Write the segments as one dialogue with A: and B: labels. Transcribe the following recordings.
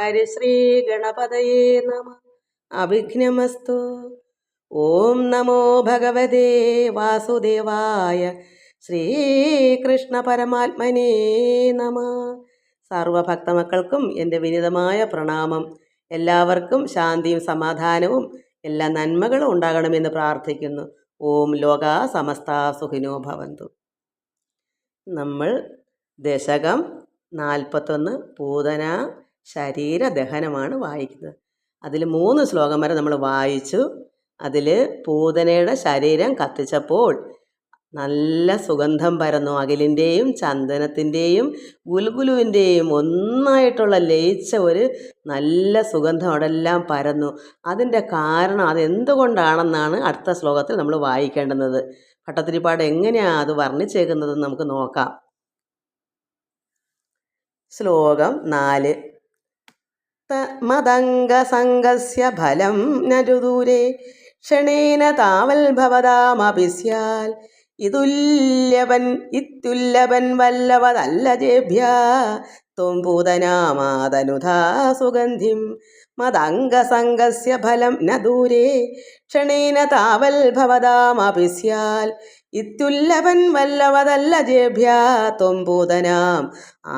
A: ഹരിശ്രീ ഗണപതയേ നമ അവിഘ്നമസ്തു ഓം നമോ ഭഗവതേ വാസുദേവായ ശ്രീകൃഷ്ണ പരമാത്മനേ നമ സർവഭക്തമക്കൾക്കും എന്റെ വിനിതമായ പ്രണാമം. എല്ലാവർക്കും ശാന്തിയും സമാധാനവും എല്ലാ നന്മകളും ഉണ്ടാകണമെന്ന് പ്രാർത്ഥിക്കുന്നു. ഓം ലോക സമസ്ത സുഖിനോ ഭവന്തു. നമ്മൾ ദശകം നാൽപ്പത്തൊന്ന് പൂതന ശരീരദഹനമാണ് വായിക്കുന്നത്. അതിൽ മൂന്ന് ശ്ലോകം വരെ നമ്മൾ വായിച്ചു. അതിൽ പൂതനയുടെ ശരീരം കത്തിച്ചപ്പോൾ നല്ല സുഗന്ധം പരന്നു. അകിലിന്റെയും ചന്ദനത്തിന്റെയും ഗുൽഗുലുവിന്റെയും ഒന്നായിട്ടുള്ള ലയിച്ച ഒരു നല്ല സുഗന്ധം അവിടെ എല്ലാം പരന്നു. അതിന്റെ കാരണം അതെന്തുകൊണ്ടാണെന്നാണ് അടുത്ത ശ്ലോകത്തിൽ നമ്മൾ വായിക്കേണ്ടുന്നത്. ഭട്ടത്തിരിപ്പാട് എങ്ങനെയാണ് അത് വർണിച്ചേക്കുന്നതെന്ന് നമുക്ക് നോക്കാം. ശ്ലോകം നാല്. മതംഗസംഗസ്യ ഫലം നരുദൂരെ. ക്ഷണേന താവൽ ഭവതാമപി സ്യാൽ ഇതുല്യവൻ ഇത്യുല്ലവൻ വല്ലവതല്ല ജേഭ്യ. സുഗന്ധിം മതംഗസംഗസ്യ ഫലം ന ദൂരെ ക്ഷണേന താവൽ ഭവതാമപി സ്യാൽ ഇത്യുല്ലവൻ വല്ലവതല്ല ജേഭ്യ.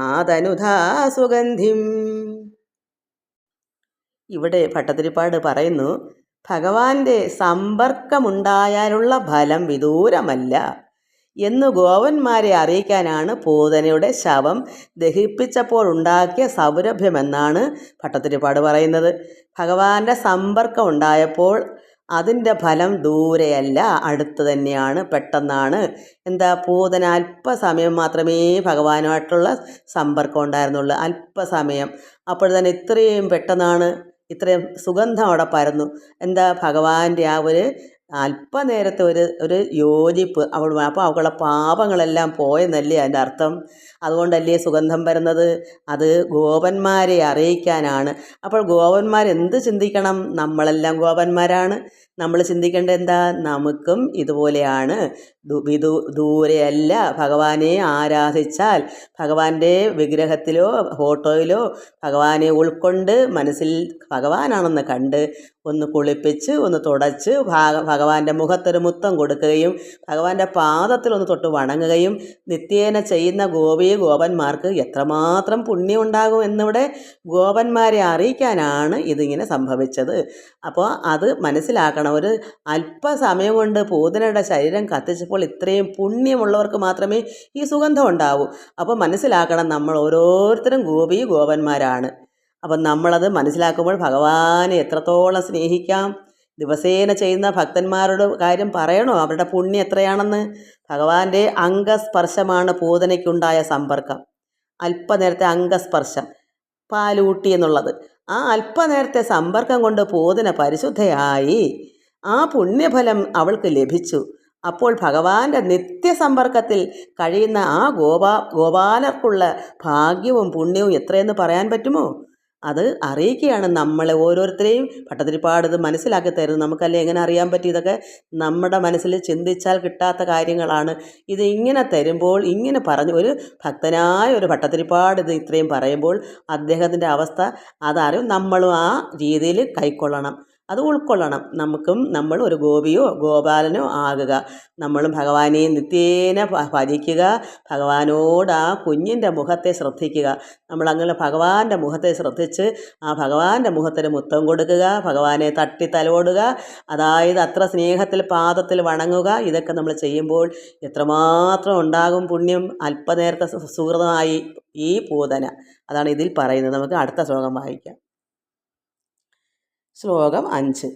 A: ആതനുധാ സുഗന്ധിം ഇവിടെ ഭട്ടതിരിപ്പാട് പറയുന്നു ഭഗവാന്റെ സമ്പർക്കമുണ്ടായാലുള്ള ഫലം വിദൂരമല്ല. എന്ന് ഗോവന്മാരെ അറിയിക്കാനാണ് പൂതനയുടെ ശവം ദഹിപ്പിച്ചപ്പോൾ ഉണ്ടാക്കിയ സൗരഭ്യമെന്നാണ് ഭട്ടത്തിരിപ്പാട് പറയുന്നത്. ഭഗവാന്റെ സമ്പർക്കം ഉണ്ടായപ്പോൾ അതിന്റെ ഫലം ദൂരെയല്ല അടുത്ത് തന്നെയാണ് പെട്ടെന്നാണ്. എന്താ പൂതന അല്പസമയം മാത്രമേ ഭഗവാനുമായിട്ടുള്ള സമ്പർക്കം ഉണ്ടായിരുന്നുള്ളൂ അല്പസമയം. അപ്പോൾ തന്നെ ഇത്രയും പെട്ടെന്നാണ് ഇത്രയും സുഗന്ധം അവിടെ പരന്നു. എന്താ ഭഗവാന്റെ ആ ഒരു അല്പനേരത്തെ ഒരു ഒരു യോജിപ്പ് അവൾ അപ്പോൾ അവളുടെ പാപങ്ങളെല്ലാം പോയെന്നല്ലേ അതിന്റെ അർത്ഥം? അതുകൊണ്ടല്ലേ സുഗന്ധം വരുന്നത്? അത് ഗോപന്മാരെ അറിയിക്കാനാണ്. അപ്പോൾ ഗോപന്മാരെന്ത് ചിന്തിക്കണം? നമ്മളെല്ലാം ഗോപന്മാരാണ്. നമ്മൾ ചിന്തിക്കേണ്ട എന്താ? നമുക്കും ഇതുപോലെയാണ്. വിദൂ ദൂരെയല്ല. ഭഗവാനെ ആരാധിച്ചാൽ ഭഗവാന്റെ വിഗ്രഹത്തിലോ ഫോട്ടോയിലോ ഭഗവാനെ ഉൾക്കൊണ്ട് മനസ്സിൽ ഭഗവാനാണെന്ന് കണ്ട് ഒന്ന് കുളിപ്പിച്ച് ഒന്ന് തുടച്ച് ഭഗവാന്റെ മുഖത്തൊരു മുത്തം കൊടുക്കുകയും ഭഗവാന്റെ പാദത്തിൽ ഒന്ന് തൊട്ട് വണങ്ങുകയും നിത്യേന ചെയ്യുന്ന ഗോപി ഗോപന്മാർക്ക് എത്രമാത്രം പുണ്യം ഉണ്ടാകും എന്നിവിടെ ഗോപന്മാരെ അറിയിക്കാനാണ് ഇതിങ്ങനെ സംഭവിച്ചത്. അപ്പോൾ അത് മനസ്സിലാക്കണം. ഒരു അല്പസമയം കൊണ്ട് പൂതനയുടെ ശരീരം കത്തിച്ചപ്പോൾ ഇത്രയും പുണ്യമുള്ളവർക്ക് മാത്രമേ ഈ സുഗന്ധം ഉണ്ടാവൂ. അപ്പോൾ മനസ്സിലാക്കണം നമ്മൾ ഓരോരുത്തരും ഗോപി ഗോപന്മാരാണ്. അപ്പം നമ്മളത് മനസ്സിലാക്കുമ്പോൾ ഭഗവാനെ എത്രത്തോളം സ്നേഹിക്കാം. ദിവസേന ചെയ്യുന്ന ഭക്തന്മാരുടെ കാര്യം പറയണോ? അവരുടെ പുണ്യം എത്രയാണെന്ന്? ഭഗവാന്റെ അംഗസ്പർശമാണ് പൂതനയ്ക്കുണ്ടായ സമ്പർക്കം. അല്പനേരത്തെ അംഗസ്പർശം പാലൂട്ടി എന്നുള്ളത്. ആ അല്പനേരത്തെ സമ്പർക്കം കൊണ്ട് പൂതന പരിശുദ്ധയായി. ആ പുണ്യഫലം അവൾക്ക് ലഭിച്ചു. അപ്പോൾ ഭഗവാന്റെ നിത്യസമ്പർക്കത്തിൽ കഴിയുന്ന ആ ഗോപാ ഗോപാലർക്കുള്ള ഭാഗ്യവും പുണ്യവും എത്രയെന്ന് പറയാൻ പറ്റുമോ? അത് അറിയിക്കുകയാണ് നമ്മളെ ഓരോരുത്തരെയും പട്ടതിരിപ്പാട് ഇത് മനസ്സിലാക്കി തരുന്നത്. നമുക്കല്ലേ എങ്ങനെ അറിയാൻ പറ്റും? ഇതൊക്കെ നമ്മുടെ മനസ്സിൽ ചിന്തിച്ചാൽ കിട്ടാത്ത കാര്യങ്ങളാണ്. ഇത് ഇങ്ങനെ തരുമ്പോൾ ഇങ്ങനെ പറഞ്ഞു ഒരു ഭക്തനായ ഒരു ഭട്ടതിരിപ്പാട് ഇത് ഇത്രയും പറയുമ്പോൾ അദ്ദേഹത്തിന്റെ അവസ്ഥ അതറിയും. നമ്മളും ആ രീതിയിൽ കൈക്കൊള്ളണം. അത് ഉൾക്കൊള്ളണം. നമുക്കും നമ്മൾ ഒരു ഗോപിയോ ഗോപാലനോ ആകുക. നമ്മളും ഭഗവാനെ നിത്യേന ഭജിക്കുക. ഭഗവാനോട് ആ കുഞ്ഞിന്റെ മുഖത്തെ ശ്രദ്ധിക്കുക. നമ്മളങ്ങനെ ഭഗവാന്റെ മുഖത്തെ ശ്രദ്ധിച്ച് ആ ഭഗവാന്റെ മുഖത്തിന് മുത്തം കൊടുക്കുക. ഭഗവാനെ തട്ടി തലോടുക. അതായത് അത്ര സ്നേഹത്തിൽ പാദത്തിൽ വണങ്ങുക. ഇതൊക്കെ നമ്മൾ ചെയ്യുമ്പോൾ എത്രമാത്രം ഉണ്ടാകും പുണ്യം. അല്പനേരത്തെ സുഹൃതമായി ഈ പൂതന. അതാണ് ഇതിൽ പറയുന്നത്. നമുക്ക് അടുത്ത ശ്ലോകം വായിക്കാം. ശ്ലോകം അഞ്ച്.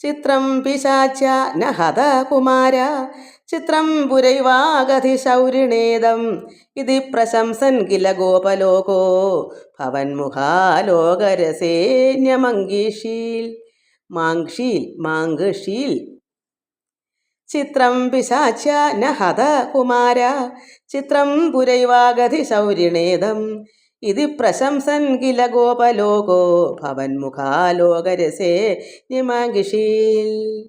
A: ചിത്രം പിശാച്ച നഹത കുമാര ചിത്രം പുരൈവാഗതി ശൗരിണേദം ഇതി പ്രശംസൻ കില ഗോപലോകോ ഭവന്മുഖാലോകരസേന്യമങ്കീഷീൽ മാങ്ഷീൽ മാങ്ഷീൽ ചിത്രം പിശാച്ച നഹത കുമാര ചിത്രം പുരൈവാഗതി ശൗരിണേദം ഇതി പ്രശംസൻ കില ഗോപലോകോ ഭവന്മുഖാലോകരസേ നിമാങ്കിഷീൽ.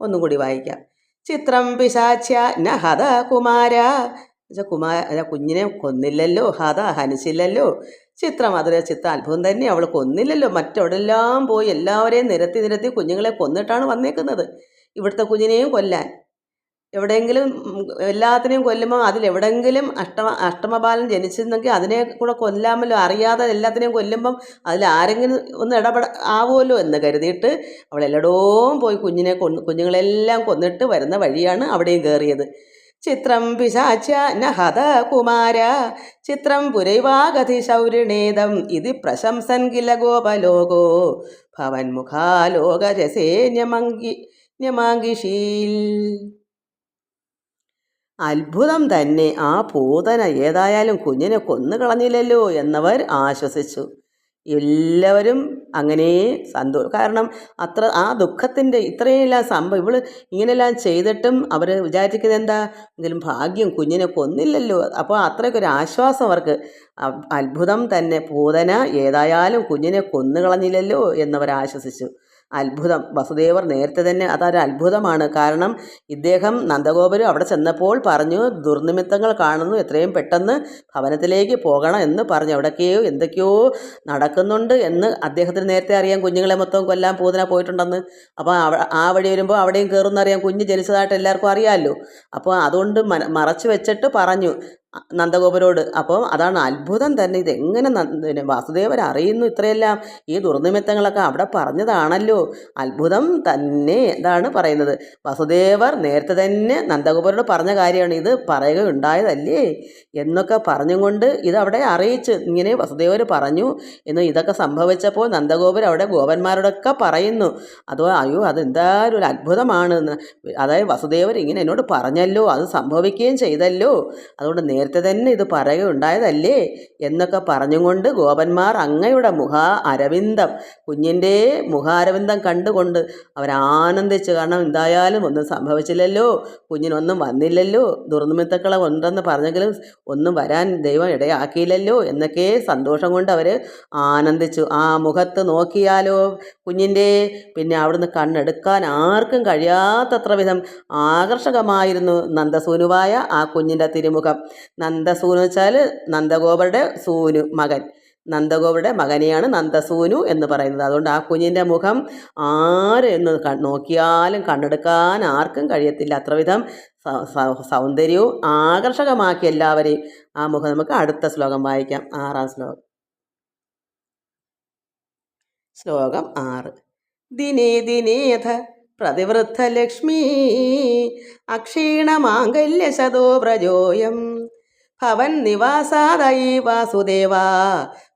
A: ഒന്നും കൂടി വായിക്കാം. ചിത്രം പിശാച്യ നഹത കുമാര. കുമാര കുഞ്ഞിനെ കൊന്നില്ലല്ലോ ഹത ഹനിച്ചില്ലല്ലോ. ചിത്രം അതൊരു ചിത്രം അത്ഭുതം തന്നെ അവൾ കൊന്നില്ലല്ലോ. മറ്റവിടെല്ലാം പോയി എല്ലാവരെയും നിരത്തി നിരത്തി കുഞ്ഞുങ്ങളെ കൊന്നിട്ടാണ് വന്നേക്കുന്നത്. ഇവിടുത്തെ കുഞ്ഞിനെയും കൊല്ലാൻ. എവിടെയെങ്കിലും എല്ലാത്തിനെയും കൊല്ലുമ്പോൾ അതിലെവിടെയെങ്കിലും അഷ്ടമ അഷ്ടമബാലൻ ജനിച്ചിരുന്നെങ്കിൽ അതിനെ കൂടെ കൊല്ലാമല്ലോ. അറിയാതെ എല്ലാത്തിനെയും കൊല്ലുമ്പം അതിൽ ആരെങ്കിലും ഒന്ന് ഇടപെട ആവുമല്ലോ എന്ന് കരുതിയിട്ട് അവൾ എല്ലായിടവും പോയി കുഞ്ഞിനെ കൊന്ന് കുഞ്ഞുങ്ങളെല്ലാം കൊന്നിട്ട് വരുന്ന വഴിയാണ് അവിടെയും കയറിയത്. ചിത്രം പിശാച്ച നഹത കുമാര ചിത്രം പുരൈവാഗതി ശൗരിണേദം ഇത് പ്രശംസൻ കില ഗോപലോകോ. ഭവൻ മുഖാലോകരസേ ന്യമങ്കി ന്യമാങ്കിഷീൽ. അത്ഭുതം തന്നെ. ആ പൂതന ഏതായാലും കുഞ്ഞിനെ കൊന്നു കളഞ്ഞില്ലല്ലോ എന്നവർ ആശ്വസിച്ചു. എല്ലാവരും അങ്ങനെ സന്തോ കാരണം അത്ര ആ ദുഃഖത്തിന്റെ ഇത്രയെല്ലാം സംഭവം ഇവൾ ഇങ്ങനെയെല്ലാം ചെയ്തിട്ടും അവർ വിചാരിക്കുന്നത് എന്താ? എങ്കിലും ഭാഗ്യം കുഞ്ഞിനെ കൊന്നില്ലല്ലോ. അപ്പോൾ അത്രയ്ക്ക് ഒരു ആശ്വാസം അവർക്ക്. അത്ഭുതം തന്നെ. പൂതന ഏതായാലും കുഞ്ഞിനെ കൊന്നു കളഞ്ഞില്ലല്ലോ എന്നവർ ആശ്വസിച്ചു. അത്ഭുതം. വസുദേവർ നേരത്തെ തന്നെ അതൊരു അത്ഭുതമാണ്. കാരണം ഇദ്ദേഹം നന്ദഗോപുരം അവിടെ ചെന്നപ്പോൾ പറഞ്ഞു ദുർനിമിത്തങ്ങൾ കാണുന്നു. എത്രയും പെട്ടെന്ന് ഭവനത്തിലേക്ക് പോകണം എന്ന് പറഞ്ഞു. എവിടൊക്കെയോ എന്തൊക്കെയോ നടക്കുന്നുണ്ട് എന്ന് അദ്ദേഹത്തിന് നേരത്തെ അറിയാം. കുഞ്ഞുങ്ങളെ മൊത്തം കൊല്ലാൻ പൂതന പോയിട്ടുണ്ടെന്ന്. അപ്പോൾ ആ വഴി വരുമ്പോൾ അവിടെയും കയറുമെന്നറിയാം കുഞ്ഞ് ജനിച്ചതായിട്ട് എല്ലാവർക്കും അറിയാമല്ലോ അപ്പോൾ അതുകൊണ്ട് മറച്ചു വെച്ചിട്ട് പറഞ്ഞു. നന്ദഗോപുരോട്. അപ്പോൾ അതാണ് അത്ഭുതം തന്നെ. ഇതെങ്ങനെ പിന്നെ വാസുദേവർ അറിയുന്നു ഇത്രയെല്ലാം? ഈ ദുർനിമിത്തങ്ങളൊക്കെ അവിടെ പറഞ്ഞതാണല്ലോ. അത്ഭുതം തന്നെ എന്താണ് പറയുന്നത്. വാസുദേവർ നേരത്തെ തന്നെ നന്ദഗോപുരോട് പറഞ്ഞ കാര്യമാണ്. ഇത് പറയുക ഉണ്ടായതല്ലേ എന്നൊക്കെ പറഞ്ഞും കൊണ്ട് അവിടെ അറിയിച്ച് ഇങ്ങനെ വസുദേവർ പറഞ്ഞു. എന്ന് ഇതൊക്കെ സംഭവിച്ചപ്പോൾ നന്ദഗോപുരം അവിടെ ഗോപന്മാരോടൊക്കെ പറയുന്നു. അതോ അയ്യോ അതെന്തായാലും ഒരു അത്ഭുതമാണ്. അതായത് വസുദേവർ ഇങ്ങനെ എന്നോട് പറഞ്ഞല്ലോ. അത് സംഭവിക്കുകയും ചെയ്തല്ലോ. അതുകൊണ്ട് നേരത്തെ തന്നെ ഇത് പറയുകയുണ്ടായതല്ലേ? എന്നൊക്കെ പറഞ്ഞുകൊണ്ട് ഗോപന്മാർ അങ്ങയുടെ മുഖ അരവിന്ദം കുഞ്ഞിന്റെ മുഖാരവിന്ദം കണ്ടുകൊണ്ട് അവരാനന്ദിച്ച് കാരണം എന്തായാലും ഒന്നും സംഭവിച്ചില്ലല്ലോ കുഞ്ഞിനൊന്നും വന്നില്ലല്ലോ ദുർനിമിത്തക്കളെ ഉണ്ടെന്ന് പറഞ്ഞെങ്കിലും ഒന്നും വരാൻ ദൈവം ഇടയാക്കിയില്ലല്ലോ എന്നൊക്കെ സന്തോഷം കൊണ്ട് അവർ ആനന്ദിച്ചു. ആ മുഖത്ത് നോക്കിയാലോ കുഞ്ഞിന്റെ? പിന്നെ അവിടുന്ന് കണ്ണെടുക്കാൻ ആർക്കും കഴിയാത്തത്ര വിധം ആകർഷകമായിരുന്നു നന്ദസൂനുവായ ആ കുഞ്ഞിന്റെ തിരുമുഖം. നന്ദസൂനു വെച്ചാൽ നന്ദഗോപരുടെ സൂനു മകൻ. നന്ദഗോപരുടെ മകനെയാണ് നന്ദസൂനു എന്ന് പറയുന്നത്. അതുകൊണ്ട് ആ കുഞ്ഞിന്റെ മുഖം ആരെന്ന് നോക്കിയാലും കണ്ടെടുക്കാൻ ആർക്കും കഴിയത്തില്ല. അത്രവിധം സൗന്ദര്യവും ആകർഷകമാക്കി എല്ലാവരെയും ആ മുഖം നമുക്ക് അടുത്ത ശ്ലോകം വായിക്കാം. ആറാം ശ്ലോകം. ശ്ലോകം ആറ്. ദിനേ ദിനേഥ പ്രതിവൃദ്ധലക്ഷ്മി. അക്ഷീണമാംഗല്യശതോ വ്രജോയം. ഭവൻ നിവാസാദയി വാസുദേവ.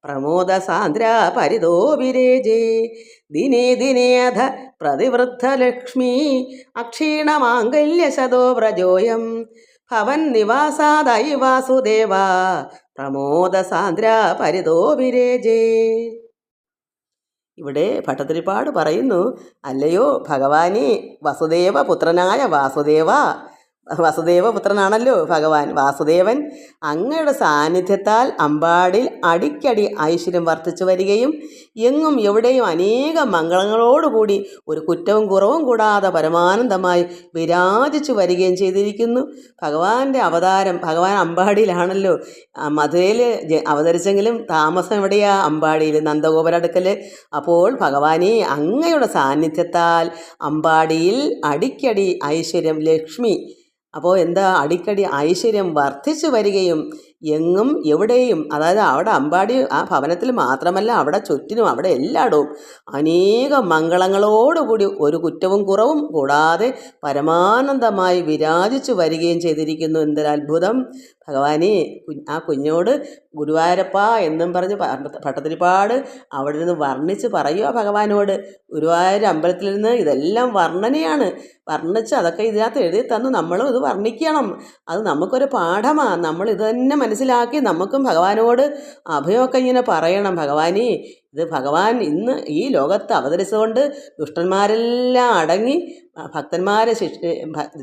A: പ്രമോദ സാന്ദ്ര പരിതോ വിരേജേ ദിനേ ദിനേ അധ പ്രതിവൃദ്ധലക്ഷ്മി. അക്ഷീണമാംഗല്യശതോ വ്രജോയം. ഭവൻ നിവാസാദയി വാസുദേവ. പ്രമോദ സാന്ദ്ര പരിതോ വിരേജേ ഇവിടെ ഭട്ടതിരിപ്പാട് പറയുന്നു അല്ലയോ ഭഗവാനെ വസുദേവ പുത്രനായ വാസുദേവ വസുദേവ പുത്രനാണല്ലോ ഭഗവാൻ. വാസുദേവൻ അങ്ങയുടെ സാന്നിധ്യത്താൽ അമ്പാടിൽ അടിക്കടി ഐശ്വര്യം വർദ്ധിച്ചു വരികയും എങ്ങും എവിടെയും അനേക മംഗളങ്ങളോടുകൂടി ഒരു കുറ്റവും കുറവും കൂടാതെ പരമാനന്ദമായി വിരാജിച്ചു വരികയും ചെയ്തിരിക്കുന്നു. ഭഗവാന്റെ അവതാരം ഭഗവാൻ അമ്പാടിയിലാണല്ലോ. മധുരയിൽ അവതരിച്ചെങ്കിലും താമസം എവിടെയാ? അമ്പാടിയിൽ നന്ദഗോപുരടുക്കൽ അപ്പോൾ ഭഗവാനെ അങ്ങയുടെ സാന്നിധ്യത്താൽ അമ്പാടിയിൽ അടിക്കടി ഐശ്വര്യം ലക്ഷ്മി അപ്പോൾ എന്താ അടിക്കടി ഐശ്വര്യം വർദ്ധിച്ചു വരികയും എങ്ങും എവിടെയും അതായത് അവിടെ അമ്പാടി ആ ഭവനത്തിൽ മാത്രമല്ല അവിടെ ചുറ്റിനും അവിടെ എല്ലായിടവും അനേക മംഗളങ്ങളോടുകൂടി ഒരു കുറ്റവും കുറവും കൂടാതെ പരമാനന്ദമായി വിരാജിച്ചു വരികയും ചെയ്തിരിക്കുന്നു. എന്തൊരു അത്ഭുതം ഭഗവാനെ ആ കുഞ്ഞോട് ഗുരുവായൂരപ്പ എന്നും പറഞ്ഞ് പട്ടത്തിരിപ്പാട് അവിടെ നിന്ന് വർണിച്ച് പറയുക ഭഗവാനോട്. ഗുരുവായൂർ അമ്പലത്തിൽ നിന്ന് ഇതെല്ലാം വർണനയാണ്. വർണിച്ച് അതൊക്കെ ഇതിനകത്ത് എഴുതി തന്നു നമ്മളും ഇത് വർണിക്കണം. അത് നമുക്കൊരു പാഠമാണ് നമ്മൾ ഇത് തന്നെ മനസ്സിലാക്കി നമുക്കും ഭഗവാനോട് അഭയമൊക്കെ ഇങ്ങനെ പറയണം. ഭഗവാനെ ഇത് ഭഗവാൻ ഇന്ന് ഈ ലോകത്ത് അവതരിച്ചുകൊണ്ട് ദുഷ്ടന്മാരെല്ലാം അടങ്ങി ഭക്തന്മാരെ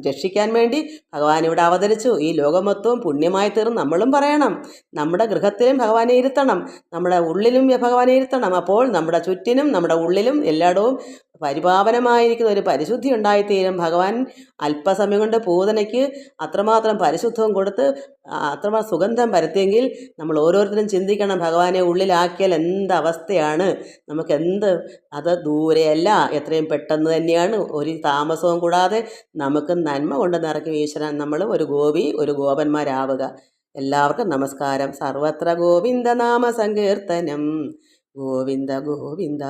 A: രക്ഷിക്കാൻ വേണ്ടി ഭഗവാൻ ഇവിടെ അവതരിച്ചു. ഈ ലോകം മൊത്തവും പുണ്യമായി തീർന്ന് നമ്മളും പറയണം. നമ്മുടെ ഗൃഹത്തിലും ഭഗവാനെ ഇരുത്തണം. നമ്മുടെ ഉള്ളിലും ഭഗവാനെ ഇരുത്തണം. അപ്പോൾ നമ്മുടെ ചുറ്റിനും നമ്മുടെ ഉള്ളിലും എല്ലായിടവും പരിപാവനമായിരിക്കുന്ന ഒരു പരിശുദ്ധി ഉണ്ടായിത്തീരും. ഭഗവാൻ അല്പസമയം കൊണ്ട് പൂതനയ്ക്ക് അത്രമാത്രം പരിശുദ്ധം കൊടുത്ത് അത്രമാത്രം സുഗന്ധം പരത്തിയെങ്കിൽ നമ്മൾ ഓരോരുത്തരും ചിന്തിക്കണം ഭഗവാനെ ഉള്ളിലാക്കിയാൽ എന്ത് അവസ്ഥയാണ് നമുക്ക് എന്ത് അത് ദൂരെയല്ല എത്രയും പെട്ടെന്ന് തന്നെയാണ്. ഒരു താമസവും കൂടാതെ നമുക്ക് നന്മ കൊണ്ട് നിറയ്ക്കും ഈശ്വരൻ. നമ്മൾ ഒരു ഗോപി ഒരു ഗോപന്മാരാവുക. എല്ലാവർക്കും നമസ്കാരം. സർവത്ര ഗോവിന്ദ നാമ സങ്കീർത്തനം. ഗോവിന്ദ ഗോവിന്ദ.